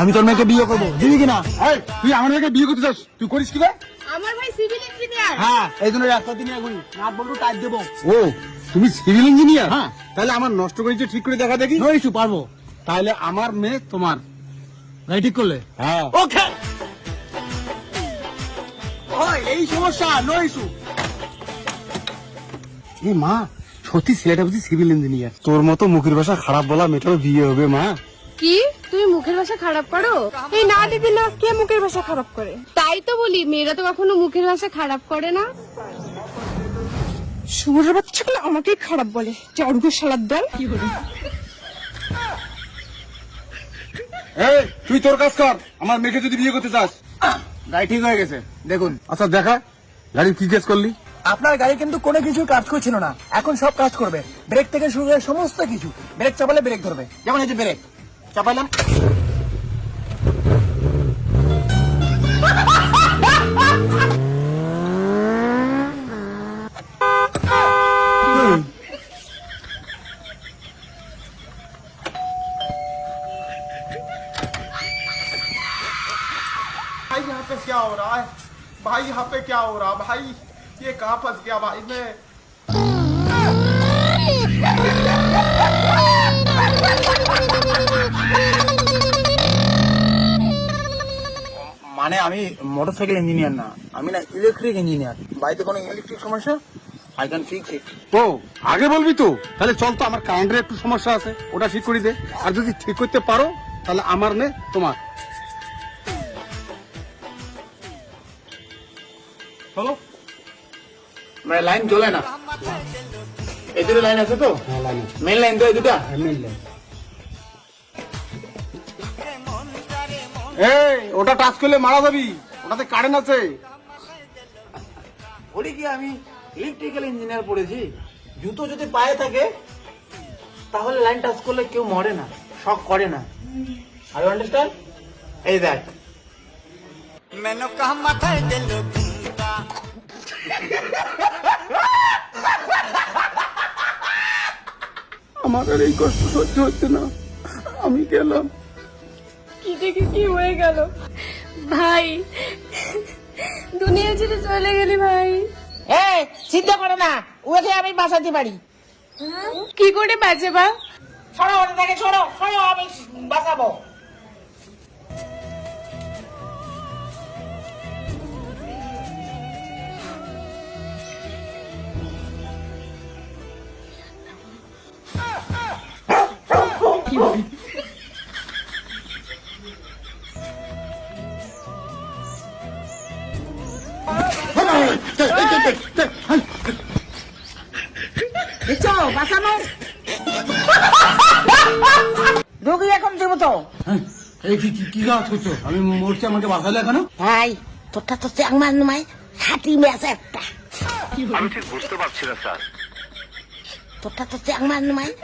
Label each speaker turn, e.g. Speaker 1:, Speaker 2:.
Speaker 1: আমি তোর মেয়েকে বিয়ে করব দিবি কিনা? তুই আমার মেয়েকে বিয়ে করতে চাস তুই করিস কি
Speaker 2: আমার ভাই সিভিল ইঞ্জিনিয়ার
Speaker 1: হ্যাঁ এই জন্য রাস্তা দিনে এগুলি নাট বল্টু টাইট দেবো। ও তুমি সিভিল ইঞ্জিনিয়ার হ্যাঁ। তাহলে আমার নষ্ট করেছে ঠিক করে দেখা দেখি? নো ইস্যু পারব। তাহলে আমার মেয়ে তোমার। গাড়ি ঠিক করলে? হ্যাঁ। ওকে। এই সমস্যা নো ইস্যু। এ মা সত্যি ছেলেটা বুঝি সিভিল ইঞ্জিনিয়ার তোর মতো মুখের ভাষা খারাপ বলা মেয়েটার বিয়ে হবে মা।
Speaker 2: কি? তুমি মুখের ভাষা খারাপ করো? এই না দিদি না কে মুখের ভাষা খারাপ করে? তাই তো বলি মেয়েরা তো কখনো মুখের ভাষা খারাপ করে না। শুভর বাচ্চাগুলো আমাকেই খারাপ বলে চড়গো শালার দল।
Speaker 1: এই তুই তোর কাজ কর আমার মেয়েকে যদি বিয়ে করতে চাস।
Speaker 3: গাড়ি ঠিক হয়ে গেছে দেখুন।
Speaker 1: আচ্ছা দেখা। গাড়ি কি কেস করলি?
Speaker 3: আপনার গাড়ি কিন্তু কোনো কিছু কাজ করছিল না এখন সব কাজ করবে ব্রেক থেকে শুরু করে সমস্ত কিছু ব্রেক চাপালে ব্রেক ধরবে যেমন এই যে ব্রেক চাপাইলাম
Speaker 4: भाई यहाँ पे क्या हो रहा है भाई यहाँ पे क्या हो रहा है भाई ये कहाँ फंस गया भाई मैं
Speaker 3: মানে আমি মোটরসাইকেল ইঞ্জিনিয়ার না আমি না ইলেকট্রিক ইঞ্জিনিয়ার বাড়িতে কোনো ইলেকট্রিক সমস্যা আই ক্যান ফিক্স ইট
Speaker 1: ও আগে বলবি তো তাহলে চল তো আমার কারেন্টের একটু সমস্যা আছে ওটা ঠিক করে দে আর যদি ঠিক করতে পারো তাহলে আমার নে তোমার চলো
Speaker 3: মানে লাইন জ্বলে না? এই দুটো লাইন আছে তো? মেন লাইন তো এই দুটা?
Speaker 1: এই ওটা টাচ করলে মারা যাবি। ওটাতে কারেন্ট আছে।
Speaker 3: বলি কি আমি ইলেকট্রিক্যাল ইঞ্জিনিয়ার পড়েছি? জুতো যদি পায়ে থাকে তাহলে লাইন টাচ করলে কেউ মরে না শক করে না। আর আন্ডারস্ট্যান্ড এই দেখ।
Speaker 1: আমার আর এই কষ্ট সহ্য হচ্ছে না। আমি গেলাম।
Speaker 2: কি দেখে কি হয়ে গেল? ভাই দুনিয়া ছেড়ে চলে গেলি ভাই।
Speaker 5: এ চিন্তা করো না ওকে আমি বাঁচাতে পারি।
Speaker 2: কি করে বাঁচে বা?
Speaker 5: সরো ওটা থেকে সরো সরো আমি বাঁচাবো। দেখছ বাঁচানো রোগী এখন দেবো তো।
Speaker 1: এই কি কি- কি কাজ করছ? আমি মরছি আমাকে বাঁচালে কেন
Speaker 5: ভাই তোরটা তো চ্যাংমার নয় হাতি ম্যাচ একটা।
Speaker 6: আমি ঠিক বুঝতে পারছি না স্যার।
Speaker 5: তোরটা তো চ্যাংমার নয়